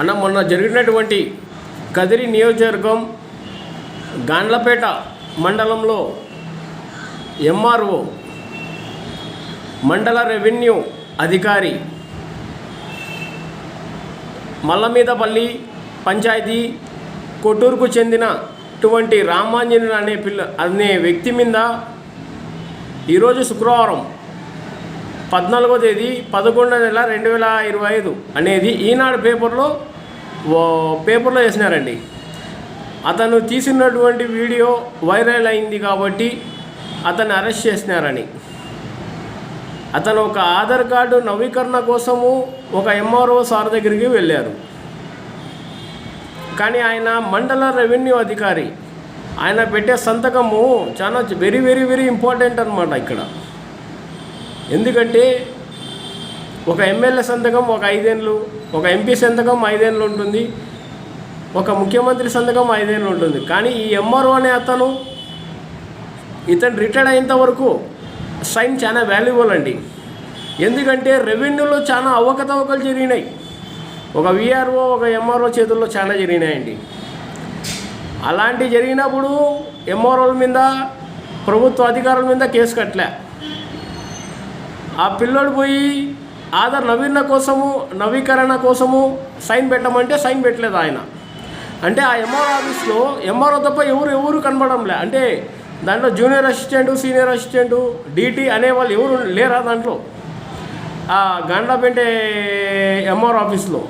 అన్న మొన్న జరిగినటువంటి కదిరి నియోజకవర్గం గాండ్లపేట మండలంలో ఎంఆర్ఓ మండల రెవెన్యూ అధికారి మల్లమీదపల్లి పంచాయతీ కొట్టూరుకు చెందినటువంటి రామాంజనుడు అనే పిల్ల అనే వ్యక్తి మీద ఈరోజు శుక్రవారం పద్నాలుగో తేదీ పదకొండో నెల రెండు వేల ఇరవై ఐదు అనేది ఈనాడు పేపర్లో పేపర్లో వేసినారండి. అతను తీసినటువంటి వీడియో వైరల్ అయింది కాబట్టి అతన్ని అరెస్ట్ చేసినారని. అతను ఒక ఆధార్ కార్డు నవీకరణ కోసము ఒక ఎంఆర్ఓ సార్ దగ్గరికి వెళ్ళారు. కానీ ఆయన మండల రెవెన్యూ అధికారి. ఆయన పెట్టే సంతకము చాలా వెరీ వెరీ వెరీ ఇంపార్టెంట్ అనమాట ఇక్కడ. ఎందుకంటే ఒక ఎమ్మెల్యే సంతకం ఒక ఐదేళ్ళు ఒక ఎంపీ సంతకం ఐదేళ్ళు ఉంటుంది ఒక ముఖ్యమంత్రి సంతకం ఐదేళ్ళు ఉంటుంది. కానీ ఈ ఎంఆర్ఓ అనే అతను ఇతను రిటైర్డ్ అయ్యేంత వరకు సైన్ చాలా వాల్యుబుల్ అండి. ఎందుకంటే రెవెన్యూలో చాలా అవకతవకలు జరిగినాయి. ఒక విఆర్ఓ ఒక ఎంఆర్ఓ చేతుల్లో చాలా జరిగినాయండి. అలాంటి జరిగినప్పుడు ఎంఆర్ఓల మీద ప్రభుత్వ అధికారుల మీద కేసు కట్టలే. ఆ పిల్లోడు పోయి ఆధార్ నవీన కోసము నవీకరణ కోసము సైన్ పెట్టమంటే సైన్ పెట్టలేదు ఆయన. అంటే ఆ ఎంఆర్ ఆఫీస్లో ఎంఆర్ఓ తప్ప ఎవరు ఎవరు కనబడంలే. అంటే దాంట్లో junior assistant senior assistant DT అనేవాళ్ళు ఎవరు లేరా దాంట్లో? ఆ గండ్లపేంటే ఎంఆర్ ఆఫీస్లో.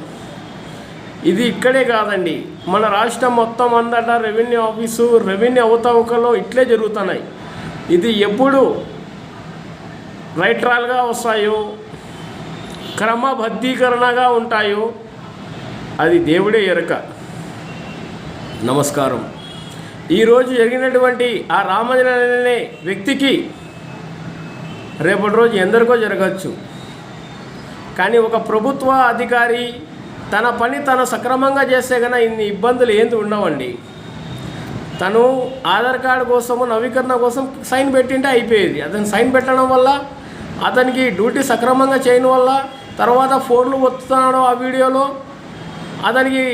ఇది ఇక్కడే కాదండి. మన రాష్ట్రం మొత్తం అందట రెవెన్యూ ఆఫీసు రెవెన్యూ అవతవకలో ఇట్లే జరుగుతున్నాయి. ఇది ఎప్పుడు రైట్రాల్గా వస్తాయో క్రమబద్ధీకరణగా ఉంటాయో అది దేవుడే ఎరక. నమస్కారం. ఈరోజు జరిగినటువంటి ఆ రామజన అనే వ్యక్తికి రేపటి రోజు ఎందరికో జరగచ్చు. కానీ ఒక ప్రభుత్వ అధికారి తన పని తను సక్రమంగా చేస్తే కన్నా ఇన్ని ఇబ్బందులు ఏంది ఉండవండి. తను ఆధార్ కార్డు కోసము నవీకరణ కోసం సైన్ పెట్టింటే అయిపోయేది. అతను సైన్ పెట్టడం వల్ల అతనికి డ్యూటీ సక్రమంగా చేయని వల్ల తర్వాత ఫోన్లు వస్తున్నాడు ఆ వీడియోలో. అతనికి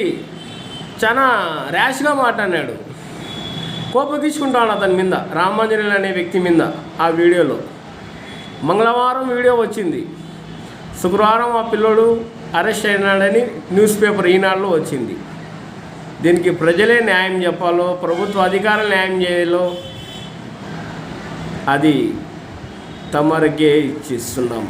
చాలా ర్యాష్గా మాట్లాడినాడు. కోపగించుకుంటాడు అతని మీద రామాంజనేయులు అనే వ్యక్తి మీద ఆ వీడియోలో. మంగళవారం వీడియో వచ్చింది. శుక్రవారం ఆ పిల్లోడు అరెస్ట్ అయినాడని న్యూస్ పేపర్ ఈనాడులో వచ్చింది. దీనికి ప్రజలే న్యాయం చెప్పాలో ప్రభుత్వ అధికారులు న్యాయం చేయాలో అది తమరికే ఇచ్చిస్తున్నాం